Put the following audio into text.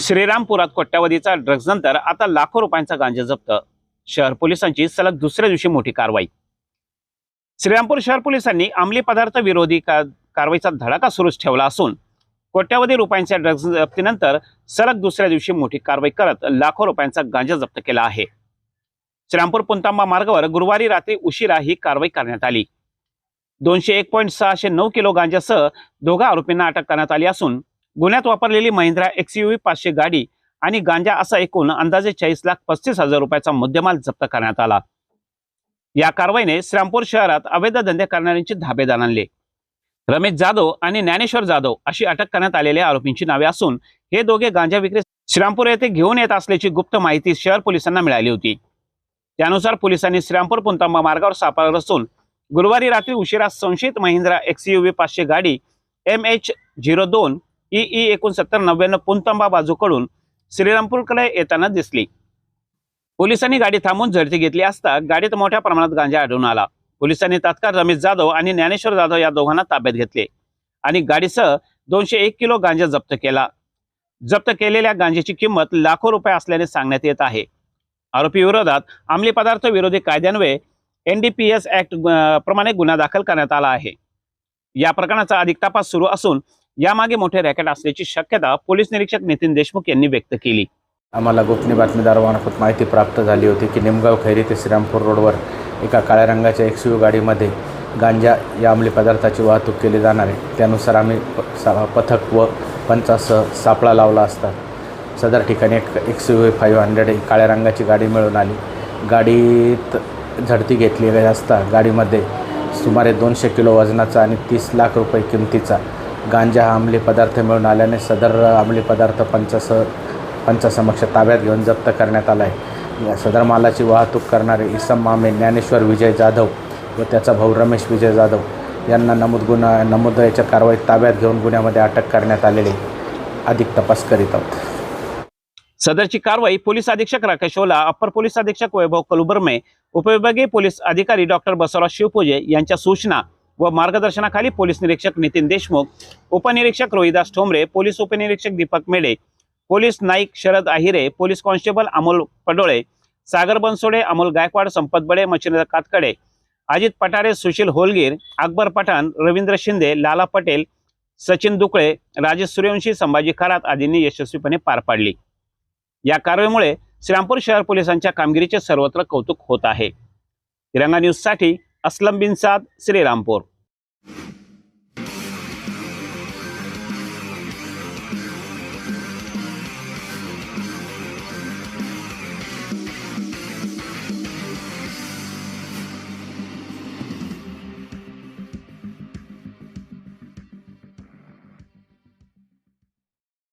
श्रीरामपुरात कोट्यावधीचा drugs नंतर आता लाखो रुपयांचा गांजा जप्त. शहर पोलिसांची सलग दुसऱ्या दिवशी मोठी कारवाई. श्रीरामपूर शहर पोलिसांनी अंमली पदार्थ विरोधी का कारवाईचा धडाका सुरूच ठेवला असून कोट्यावधी रुपयांच्या ड्रग्ज जप्तीनंतर सलग दुसऱ्या दिवशी मोठी कारवाई करत लाखो रुपयांचा गांजा जप्त केला आहे. श्रीरामपूर पुंतांबा मार्गावर गुरुवारी रात्री उशिरा ही कारवाई करण्यात आली. दोनशे एक पॉईंट सहाशे नऊ किलो गांजासह दोघा आरोपींना अटक करण्यात आली असून गुन्ह्यात वापरलेली महिंद्रा एक्सयूव्ही पाचशे गाडी आणि गांजा असा एकूण अंदाजे चाळीस लाख पस्तीस हजार रुपयाचा मुद्देमाल जप्त करण्यात आला. या कारवाईने श्रामपूर शहरात अवैध धंदे करणाऱ्यांची धाबेदार आणले. रमेश जाधव आणि ज्ञानेश्वर जाधव अशी अटक करण्यात आलेल्या आरोपींची नावे असून हे दोघे गांजा विक्री श्रीरामपूर येथे घेऊन येत असल्याची गुप्त माहिती शहर पोलिसांना मिळाली होती. त्यानुसार पोलिसांनी श्रीरामपूर पुंतांबा मार्गावर सापडत असून गुरुवारी रात्री उशिरा संशयित महिंद्रा एक्सयूव्ही पाचशे गाडी एम एच झिरो दोन ई ई एकोणसत्तर नव्याण्णव पुंतंबा बाजूकडून श्रीरामपूरकडे येताना दिसली. पोलिसांनी गाडी थांबून झडती घेतली असता गाडीत मोठ्या प्रमाणात गांजा आढळून आला. पोलिसांनी तात्काळ रमेश जाधव आणि ज्ञानेश्वर जाधव या दोघांना ताब्यात घेतले आणि गाडीसह दोनशे एक किलो गांजा जप्त केला. जप्त केलेल्या गांजेची किंमत लाखो रुपये असल्याने सांगण्यात येत आहे. आरोपी विरोधात अंमली पदार्थ विरोधी कायद्यान्वये एनडीपीएस ऍक्ट प्रमाणे गुन्हा दाखल करण्यात आला आहे. या प्रकरणाचा अधिक तपास सुरू असून यामागे मोठे रॅकेट असल्याची शक्यता पोलीस निरीक्षक नितीन देशमुख यांनी व्यक्त केली. आम्हाला गोपनीय बातमीदारामार्फत माहिती प्राप्त झाली होती की निमगाव खैरी ते श्रीरामपूर रोडवर एका काळ्या रंगाच्या एक्सयू गाडीमध्ये गांजा या अंमली पदार्थाची वाहतूक केली जाणार आहे. त्यानुसार आम्ही प पथक व पंचासह सापळा लावला असता. सदर ठिकाणी एक एक्सयू फाईव्ह हंड्रेड काळ्या रंगाची गाडी मिळून आली. गाडीत झडती घेतली असता गाडीमध्ये सुमारे दोनशे किलो वजनाचा आणि तीस लाख रुपये किमतीचा गांजा हा अंमली पदार्थ मिळून आल्याने सदर अंमली पदार्थ पंचस पंचासमक्ष ताब्यात घेऊन जप्त करण्यात आला आहे. या सदर मालाची वाहतूक करणारे इसम मामे ज्ञानेश्वर विजय जाधव व त्याचा भाऊ रमेश विजय जाधव यांना नमूद गुन्हा नमूद याच्या कारवाईत ताब्यात घेऊन गुन्ह्यामध्ये अटक करण्यात आलेली अधिक तपास करीत आहोत. सदरची कारवाई पोलीस अधीक्षक राकेश ओला अप्पर पोलीस अधीक्षक वैभव कलुबर्मे उपविभागीय पोलीस अधिकारी डॉक्टर बसवराज शिवपूजे यांच्या सूचना व मार्गदर्शनाखाली पोलीस निरीक्षक नितीन देशमुख उपनिरीक्षक रोहिदास ठोंबरे पोलीस उपनिरीक्षक Deepak Mede police Naik Sharad Ahire police constable Amol Padole Sagar Bansode Amol Gaikwad Sampat Bade Machhindra Katkade Ajit Pathare Sushil होलगीर Akbar Pathan Ravindra Shinde लाला पटेल सचिन दुकळे राजेश सूर्यवंशी संभाजी खरात आदींनी यशस्वीपणे पार पाडली. या कारवाईमुळे श्रीरामपूर शहर पोलिसांच्या कामगिरीचे सर्वत्र कौतुक होत आहे. तिरंगा न्यूजसाठी আসলাম বিন শ্রীরামপুর।